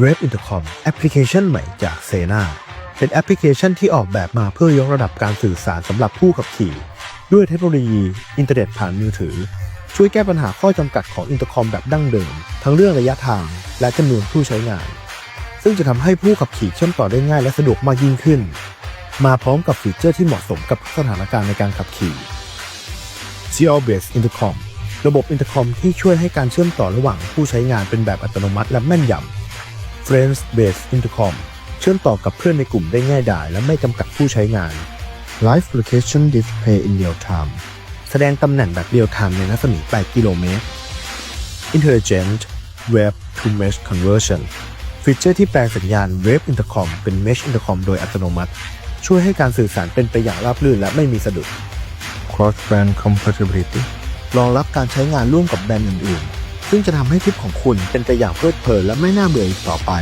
Web Intercom แอปพลิเคชันใหม่จาก s e n a เป็นแอปพลิเคชันที่ออกแบบมาเพื่อยกระดับการสื่อสารสำหรับผู้ขับขี่ ด้วยเทคโนโลยีอินเทอร์เน็ตผ่านมือถือ ช่วยแก้ปัญหาข้อจำกัดของอินเตอร์คอมแบบดั้งเดิม ทั้งเรื่องระยะทาง และจำนวนผู้ใช้งาน ซึ่งจะทำให้ผู้ขับขี่เชื่อมต่อได้ง่ายและสะดวกมากยิ่งขึ้น มาพร้อมกับฟีเจอร์ที่เหมาะสมกับสถานการณ์ในการขับขี่ Serial Based Intercom ระบบอินเตอร์คอมที่ช่วยให้การเชื่อมต่อระหว่างผู้ใช้งานเป็นแบบอัตโนมัติและแม่นยำ Friends Based Intercom เชื่อมต่อกับเพื่อนในกลุ่มได้ง่ายดายและไม่จำกัดผู้ใช้งาน Live Location Display in Real Time แสดงตำแหน่งแบบเรียลไทม์ในรัศมี 8 กิโลเมตร Intelligent Web to Mesh Conversion ฟีเจอร์ที่แปลงสัญญาณ Web Intercom เป็น Mesh Intercom โดยอัตโนมัติ ช่วยให้การสื่อสารเป็นไปอย่างราบรื่นและไม่มีสะดุด Cross Brand Compatibility รองรับการใช้งานร่วมกับแบรนด์อื่นๆ ซึ่งจะทำให้ทริปของคุณเป็นไปอย่างเพลิดเพลินและไม่น่าเบื่ออีกต่อไป